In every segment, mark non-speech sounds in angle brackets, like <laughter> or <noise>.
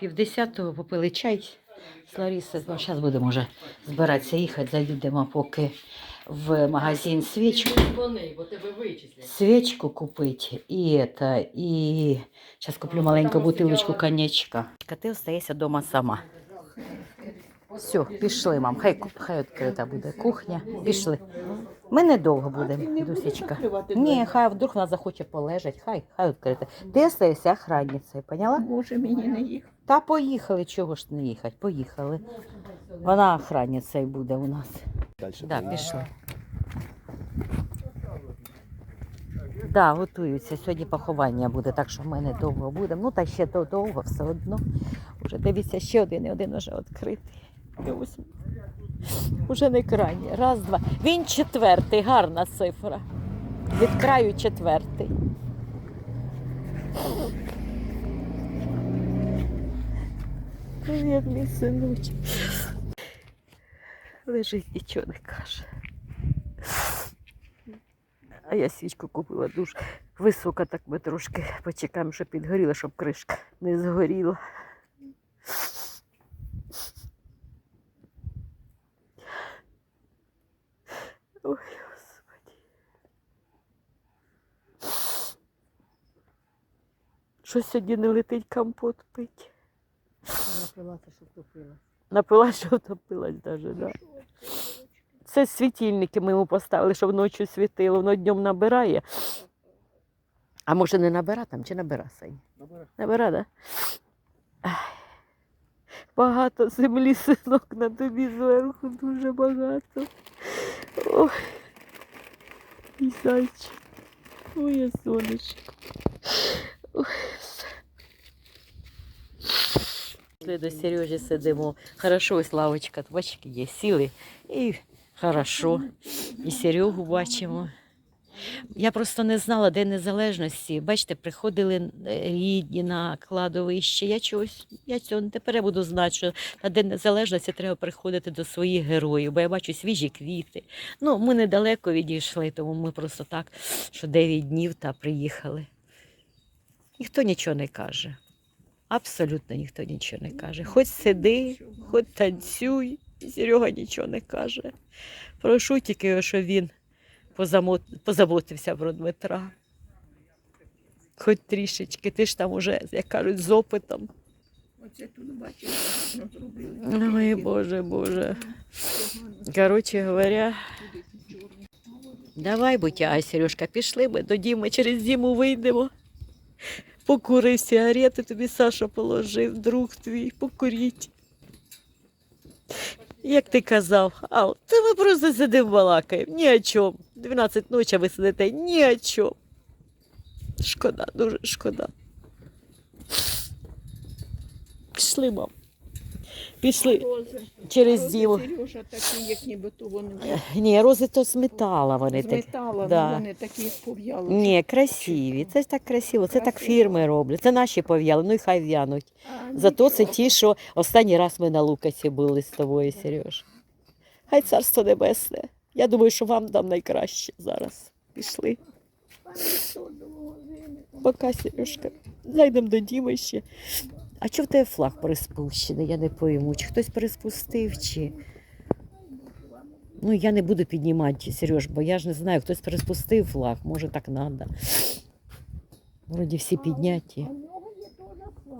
Півдесятого попили чай з Ларісою. Ну, зараз будемо вже збиратися їхати. Заїдемо поки в магазин свічку. Свічку купити і это, і зараз куплю маленьку бутилочку коньячка. Ти остаєшся вдома сама. Все, пішли, мам. Хай, хай відкрита буде кухня. Пішли. Ми недовго будемо, Дусечка. Ні, хай вдруг вона захоче полежати, хай, хай відкрита. Ти остаєшся охранницею, поняла? Може мені не їх. Та поїхали, чого ж не їхати? Поїхали. Вона охранницею буде у нас. Дальше. Да, пішли. Да, готуються. Сьогодні поховання буде, так що ми недовго будемо. Ну, та ще то довго все одно. Уже дивіться, ще один і один уже відкритий. І ось Уже не крайній. Раз, два. Він четвертий, гарна цифра. Від краю четвертий. Привіт, мій синочок. Лежить, нічого не каже. А я свічку купила дуже висока, так ми трошки почекаємо, щоб підгоріла, щоб кришка не згоріла. Ой, Господи. Що сьогодні не летить компот пить? Напилася, щоб топила. Напила, що втопилась даже, да. Це світильники ми йому поставили, щоб ночі світило, воно днем набирає. А може не набира там чи набира Сань? Набира, да? Ай. Багато землі, синок, на тобі зверху дуже багато. Ой. І зайчик. Ой, сонечко. Ой. Пішли до Сережі сидимо. Хорошо, ось лавочка, бачки є, сіли. І хорошо. І Серегу бачимо. Я просто не знала, де незалежності. Бачите, приходили е, рідні на кладовище. Я чогось, я цього тепер буду знати, що на День Незалежності треба приходити до своїх героїв, бо я бачу свіжі квіти. Ну, ми недалеко відійшли, тому ми просто так, що 9 днів та приїхали. Ніхто нічого не каже. Абсолютно ніхто нічого не каже. Хоч сиди, хоч танцюй, і Серега нічого не каже. Прошу тільки, щоб він позаботився про Дмитра. Хоч трішечки, ти ж там уже, як кажуть, з опитом. Оце тут бачиш, зробили. Ой, Боже, Боже. Коротше говоря, давай, бутя, Сережка, пішли ми до Діми, через зиму вийдемо. Покури сигарети, тобі Саша положив, друг твій, покуріть. Як ти казав, а це ми просто сидимо балакаємо, ні о чому. 12 ночі ви сидите ні о чому. Шкода, дуже шкода. Пішли, мам. Пішли Рози. через Рози, Діму. Сережа такі, як нібито вони Ні, рози то з метала вони з так. метала, да. вони такі пов'яли. Ні, красиві. Це ж так красиво. Це так фірми роблять. Це наші пов'яли, ну і хай в'януть. А, Зато це ті, що останній раз ми на Лукасі були з тобою, Сереж. Хай царство небесне. Я думаю, що вам дам найкраще зараз. Пішли. Пока, Сережка. Зайдемо до Діми ще. А чого в тебе флаг приспущений? Я не пойму. Чи хтось приспустив, чи. Ну, я не буду піднімати, Сереж, бо я ж не знаю, хтось приспустив флаг, може так треба. Вроді всі підняті.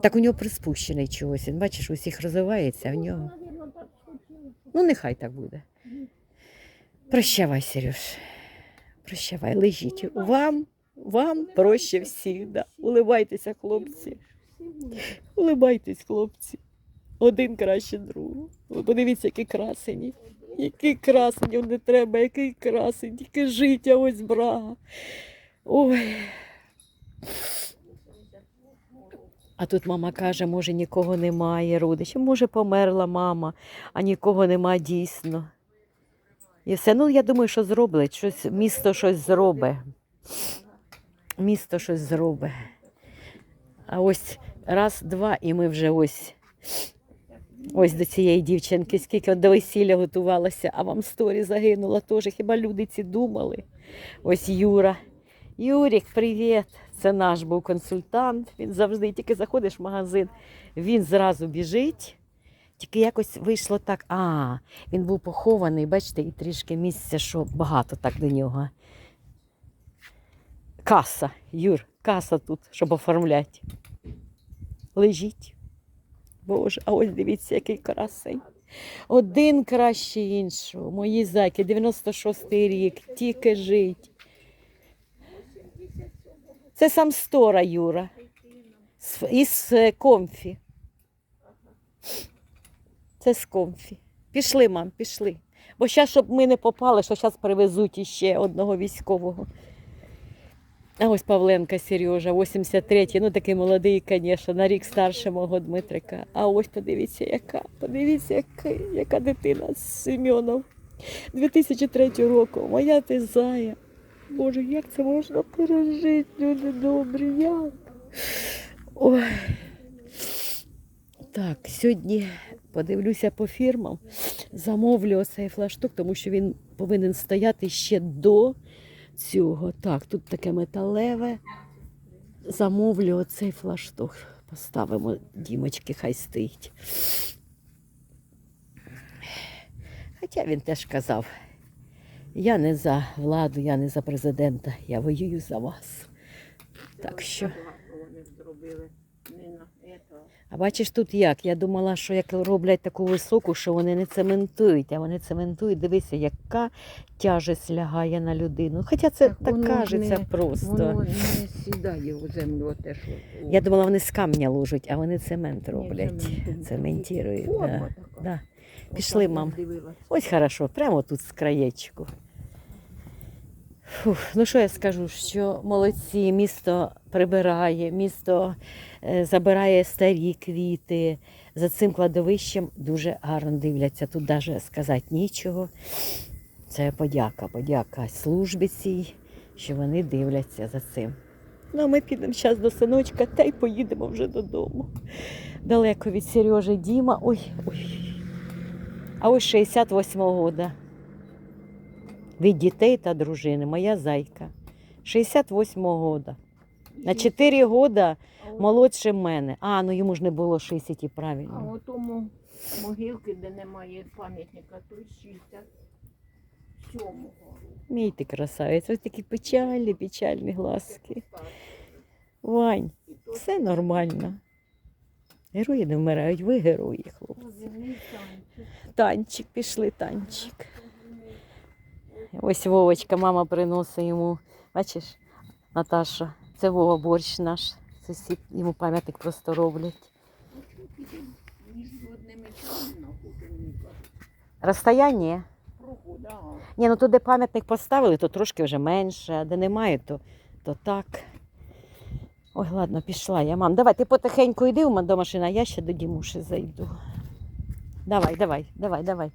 Так у нього приспущений чогось. Він бачиш, усіх розвивається, а в нього. Ну, нехай так буде. Прощавай, Сереж. Прощавай, лежіть. Вам, вам проще всіх. Да. Улибайтеся, хлопці. Улибайтесь, хлопці. Один краще другого. Ви подивіться, які красені. Які красені, не треба, який красень, тільки життя ось брага. Ой. А тут мама каже, може нікого немає родичів, може померла мама, а нікого нема дійсно. І все, ну я думаю, що зроблять, щось, місто щось зробить. Місто щось зробить. А ось раз, два, і ми вже ось. Ось до цієї дівчинки, скільки до весілля готувалася, а вам сторі загинула теж. Хіба люди ці думали? Ось Юра. Юрік, привіт! Це наш був консультант. Він завжди тільки заходиш в магазин. Він зразу біжить. Тільки якось вийшло так. А, він був похований, бачите, і трішки місця, що багато так до нього. Каса, Юр, каса тут, щоб оформляти. Лежіть. Боже, а ось дивіться, який красень. Один краще іншого. Мої зайки, 96-й рік, тільки жить. Це сам Стора, Юра. Із е, комфі. Це з комфі. Пішли, мам, пішли. Бо зараз, щоб ми не попали, що зараз привезуть іще одного військового. А ось Павленка Сережа, 83-й, ну такий молодий, звісно, на рік старше мого Дмитрика. А ось подивіться, яка, подивіться, яка, яка дитина з Семенов. 2003 року. Моя ти зая. Боже, як це можна пережити, люди добрі, як? Ой. Так, сьогодні подивлюся по фірмам, замовлю оцей флаштук, тому що він повинен стояти ще до цього. Так, тут таке металеве. Замовлю оцей флаштук. Поставимо дімочки, хай стоїть. Хоча він теж казав, я не за владу, я не за президента, я воюю за вас. Так що. А бачиш тут як? Я думала, що як роблять таку високу, що вони не цементують, а вони цементують. Дивися, яка тяжесть лягає на людину. Хоча це Так так, кажеться не- просто. Воно не сідає у землю, те, що. Я думала, вони з камня ложать, а вони цемент роблять. цемент. Цементують. Форма Да. така. Да. Пішли, мам. Ось хорошо, прямо тут з краєчку. Фух, ну що я скажу, що молодці, місто прибирає, місто е, забирає старі квіти. За цим кладовищем дуже гарно дивляться. Тут навіть сказати нічого. Це подяка, подяка службі цій, що вони дивляться за цим. Ну, а ми підемо зараз до синочка та й поїдемо вже додому. Далеко від Сережі Діма. Ой, ой. А ось 68-го года. Від дітей та дружини. Моя зайка. 68-го года. На 4 года А от- молодше мене. А, ну йому ж не було 60 і А правильно. у тому могилки, де немає пам'ятника, то 67-го року. Мій ти красавець. Ось такі печальні, печальні глазки. Вань, І то все нормально. Герої не вмирають, ви герої, хлопці. позивний танчик. Танчик, пішли, танчик. Ось Вовочка, мама приносить йому. Бачиш, Наташа, це Вова борщ наш. Сусід, йому пам'ятник просто роблять. Розстояння? Ні, ну то де пам'ятник поставили, то трошки вже менше, а де немає, то, то так. Ой, ладно, пішла я, мам. Давай, ти потихеньку йди у мене до машини, а я ще до Дімуші зайду. Давай, давай, давай, давай.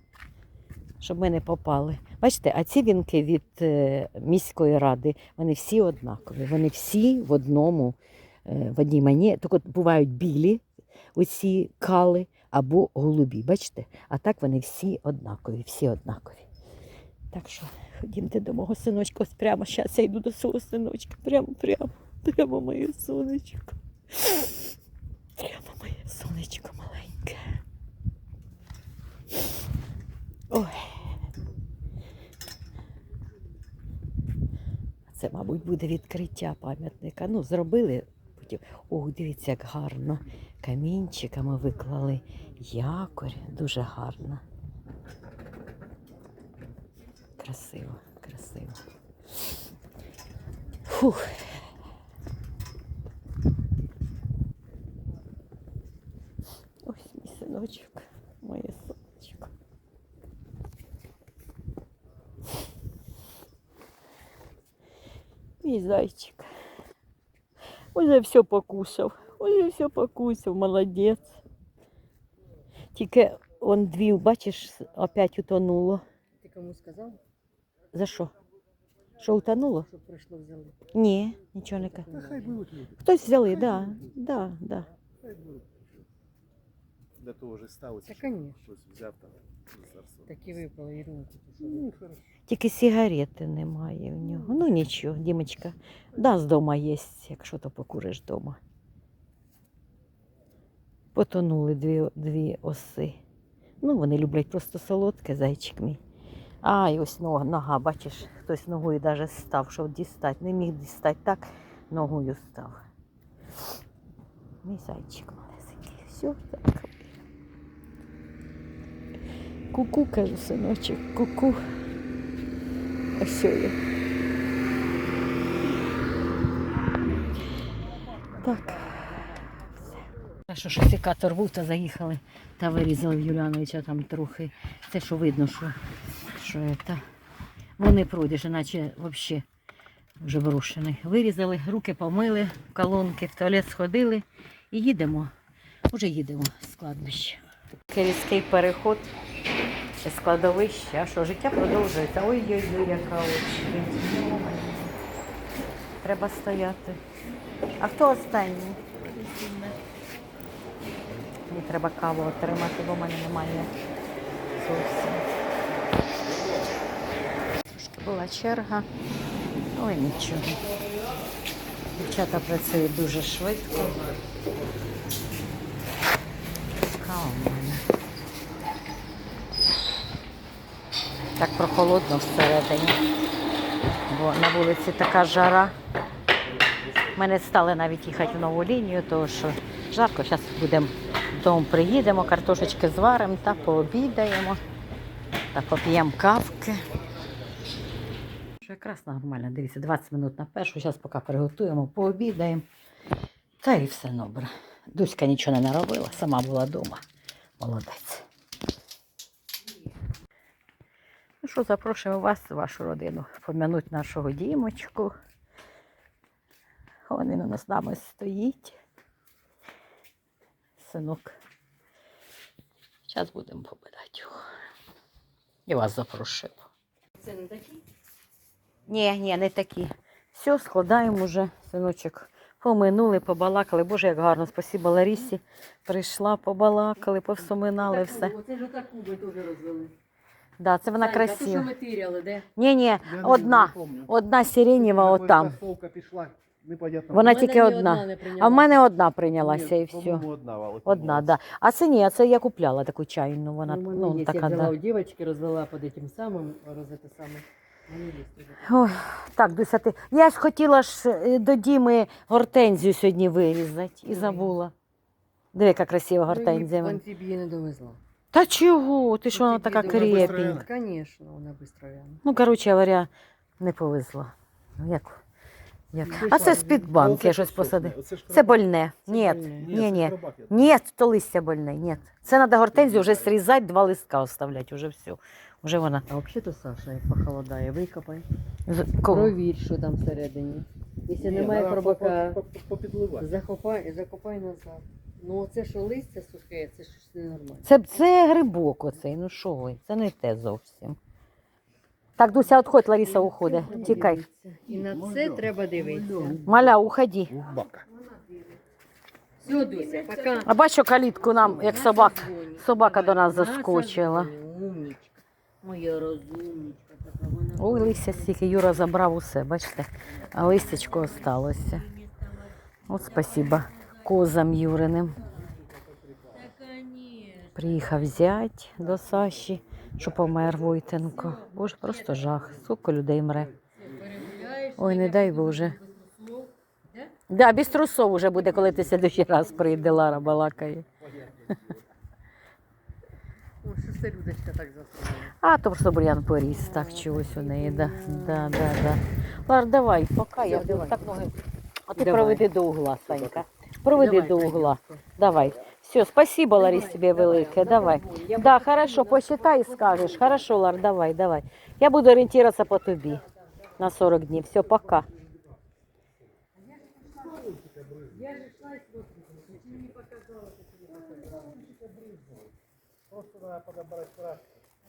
Щоб ми не попали. Бачите, а ці вінки від е, міської ради, вони всі однакові. Вони всі в одному, е, в одній мані. От бувають білі, оці кали або голубі. Бачите? А так вони всі однакові, всі однакові. Так що ходімте до мого синочка. Ось прямо зараз я йду до свого синочка. Прямо, прямо, прямо моє сонечко. Прямо моє сонечко маленьке. Ой. Це, мабуть, буде відкриття пам'ятника. Ну, зробили потім. Ох, дивіться, як гарно. Камінчиками виклали якорь. Дуже гарно. Красиво, красиво. Фух. Ось мій синочок, моє сонечко. Мій зайчик. Уже все покусав. Уже все покусав, молодець. Тільки он дві, бачиш, опять утонуло. Ти кому сказав, За що? Що утонуло? що прийшло взяли? Ні, нічого не кажу. Хтось взяли, так, да, да, да. Для того ж і ставиться, Та, щоб хтось взяв там. Такі випали і ви? Ну, хорошо. Тільки сигарети немає в нього. Ну нічого, Дімочка, да, з дома є, якщо то покуриш вдома. Потонули дві, дві оси. Ну, вони люблять просто солодке, зайчик мій. А, і ось нога, нога, бачиш, хтось ногою навіть став, щоб дістати. Не міг дістати так, ногою став. Мій зайчик малесенький. Все, так. Ку-ку, кажу, синочок, ку-ку. Ось я. Так. Що ж секатор був, та заїхали та вирізали Юляновича там трохи. Це що видно, що, що це. Вони пройдеш, іначе взагалі вже брошений. Вирізали, руки помили, колонки, в туалет сходили і їдемо. Уже їдемо з кладбища. Різкий переход А що, життя продовжується. Ой-ой-ой, яка очі. Треба стояти. А хто останній? Мені треба каву отримати, бо в мене немає зовсім. Трошки була черга, але нічого. Дівчата працюють дуже швидко. Кава в мене. Так прохолодно всередині, бо на вулиці така жара. Ми не стали навіть їхати в нову лінію, тому що жарко. Зараз будемо додому приїдемо, картошечки зваримо та пообідаємо та поп'ємо кавки. Якраз нормально, дивіться, 20 минут на першу, зараз поки приготуємо, пообідаємо. Та і все добре. Дуська нічого не наробила, сама була вдома. Молодець. Ну що, запрошуємо вас, вашу родину, пом'янути нашого дімочку. Він у нас нами стоїть. Синок. Зараз будемо побирати його. І вас запрошую. Це не такі? Ні, ні, не такі. Все, складаємо вже, синочок. Поминули, побалакали. Боже, як гарно. Спасибо Ларісі. Прийшла, побалакали, повсуминали все. Оце ж отаку ми теж розвели. Да, це вона Санька, ту, що красива. ми тиряли, де? Ні, ні, Я не- одна. помню. Одна сиренєва Якось отам. Пішла, непонятно. Вона У мене тільки ні одна. не прийняла. А в мене одна прийнялася Ні, і все. по-моєму, одна, Вала, Одна, да. А це ні, а це я купляла таку чайну. Вона Ну, у мене ну, є. така, я взяла да. у дівчинки, розвела під этим самим, роз саме. У мене є теж. Ой, так, Дуся, ти. Я ж хотіла ж е, до Діми гортензію сьогодні вирізати і забула. Диви, яка красива гортензія. в мене. Вон її не довезла. Та чого? Ти що вона така крепенька? Звісно, вона швидко в'яне. Ну, коротше говоря, не повезла. Ну, як? як? Ну, А це з-під банки я щось що, посадив. Це больне. Ні. Ні, ні, ні. то листя больне, ні. Це треба гортензію вже срізати, два листка оставляти, уже все. Уже вона. А взагалі-то Саша, як похолодає, викопай. З- Кого? Провір, що там всередині. Якщо немає Попідливати. закопай, закопай назад. Ну оце що листя сухе, це щось ненормальне. Це, це грибок оцей, ну що ви, це не те зовсім. Так, Дуся, отходь, Лариса уходить. Тікай. І на це треба дивитися. Маля, уходи. Все, Дуся, пока. А бачу калітку нам, як собак. собака до нас заскочила. Умнічка. Моя розумничка така вона. Ой, листя стільки, Юра забрав усе, бачите, а листячко осталося. От спасіба козам Юриним. Приїхав зять до Саші, що помер Войтенко. Боже, просто жах. Скільки людей мре. Ой, не дай Боже. Да, без трусов уже буде, коли ти следующий раз прийде, Лара балакає. А то просто бур'ян поріс, так чогось у неї, да. Да, да, да. Лар, давай, поки я так ноги. А ти проведи до угла, Санька. Проведи Давай, до угла. Давай. Все, спасибо, Ларис, тебе велике. Давай. Да, хорошо, посчитай и скажешь. Хорошо, Лар, давай, давай. Я буду ориентироваться по тобі на 40 днів. Все, пока.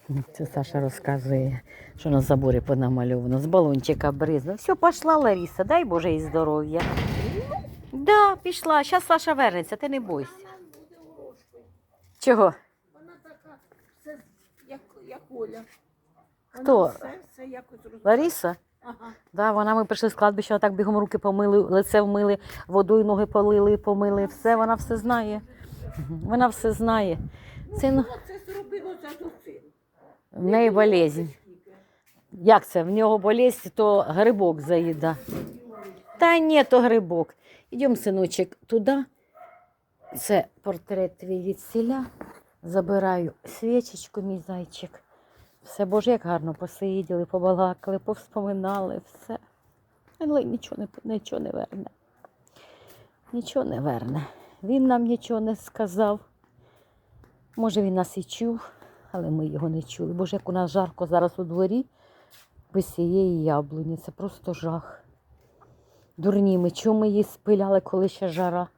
<laughs> Це Саша розказує, що на заборі понамальовано. З балончика бризно. Все, пішла Лариса, дай Боже їй здоров'я. Да, пішла. Зараз Саша вернеться, ти не бойся. Чого? Вона така, це як, як Оля. Хто? Вона все, все якось. Лариса? Ага. Да, вона ми прийшли з кладбища, так бігом руки помили, лице вмили, водою ноги полили, помили. Все, вона все знає. Вона все знає. Син, Оце зробило за в неї болезнь. Як це? В нього болезнь, то грибок заїда. Та ні, то грибок. Йдемо, синочок, туди. Це портрет твій від селя. Забираю свічечку, мій зайчик. Все, Боже, як гарно посиділи, побалакали, повспоминали, все. Але нічого не, нічого не верне. Нічого не верне. Він нам нічого не сказав. Може, він нас і чув, але ми його не чули. Боже, як у нас жарко зараз у дворі без цієї яблуні. Це просто жах. Дурні ми, чому ми її спиляли, коли ще жара?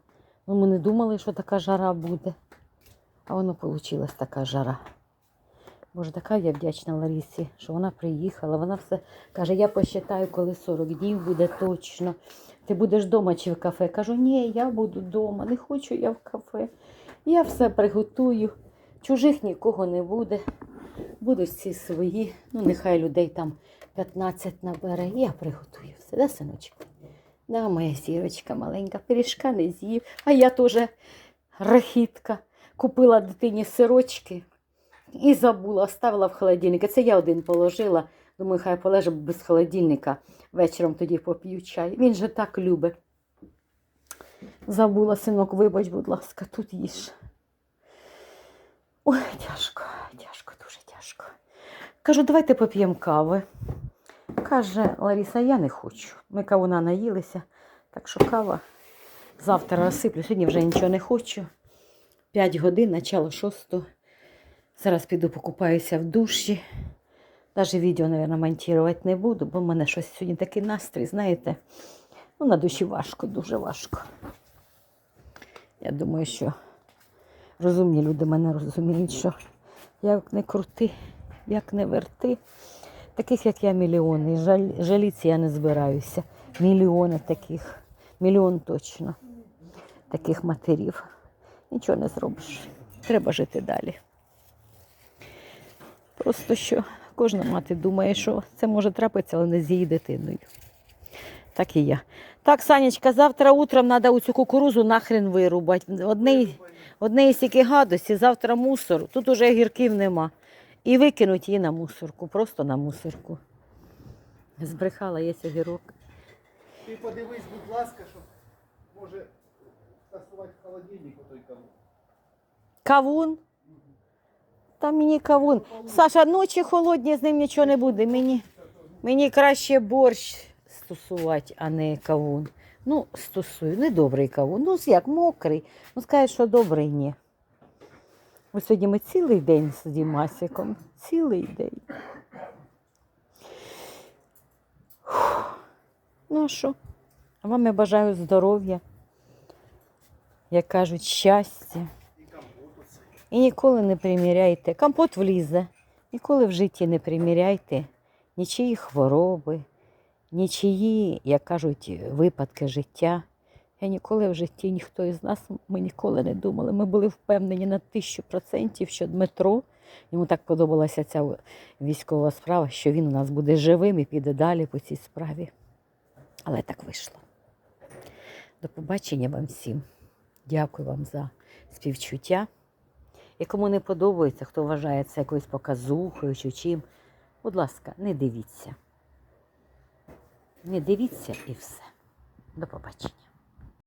Ну, ми не думали, що така жара буде. А воно вийшла така жара. Боже, така я вдячна Ларісі, що вона приїхала. Вона все каже, я посчитаю, коли 40 днів буде точно. Ти будеш вдома чи в кафе? Кажу, ні, я буду вдома, не хочу я в кафе. Я все приготую. Чужих нікого не буде. Будуть всі свої. Ну, нехай людей там 15 набере. Я приготую все, да, синочку? Да, моя сірочка маленька, пиріжка не з'їв. А я теж рахітка. Купила дитині сирочки і забула, оставила в холодильник. Це я один положила. Думаю, хай полеже без холодильника. Вечором тоді поп'ю чай. Він же так любить. Забула, синок, вибач, будь ласка, тут їж. Ой, тяжко, тяжко, дуже тяжко. Кажу, давайте поп'ємо кави. Каже Лариса, я не хочу. Ми кавуна наїлися, так що кава. Завтра розсиплю, сьогодні вже нічого не хочу. П'ять годин, начало шостого. Зараз піду покупаюся в душі. Навіть відео, мабуть, монтувати не буду, бо в мене щось сьогодні такий настрій, знаєте. Ну, на душі важко, дуже важко. Я думаю, що розумні люди мене розуміють, що як не крути, як не верти. Таких, як я, мільйони. Жаль, жаліться я не збираюся. Мільйони таких, мільйон точно таких матерів. Нічого не зробиш. Треба жити далі. Просто що кожна мати думає, що це може трапитися, але не з її дитиною. Так і я. Так, Санечка, завтра утром треба цю кукурузу нахрен вирубати. Одне, одне стільки гадості, завтра мусор. Тут уже гірків нема. І викинуть її на мусорку, просто на мусорку. Збрехала, є огірок. Ти подивись, будь ласка, щоб може тасувати в холодильник той кавун. Кавун. Та мені кавун. Саша, ночі холодні, з ним нічого не буде. Мені, мені краще борщ стосувати, а не кавун. Ну, стосую, не добрий кавун. Ну, як мокрий. Ну, скажуть, що добрий ні. Ось сьогодні ми цілий день з Дімасиком. Цілий день. Фух. Ну а що? Вам я бажаю здоров'я, як кажуть, щастя. І ніколи не приміряйте. Компот влізе. Ніколи в житті не приміряйте нічиї хвороби, нічиї, як кажуть, випадки життя. Я ніколи в житті, ніхто із нас, ми ніколи не думали. Ми були впевнені на тисячу процентів, що Дмитро, йому так подобалася ця військова справа, що він у нас буде живим і піде далі по цій справі. Але так вийшло. До побачення вам всім. Дякую вам за співчуття. І кому не подобається, хто вважає це якоюсь показухою чи чим, будь ласка, не дивіться. Не дивіться і все. До побачення.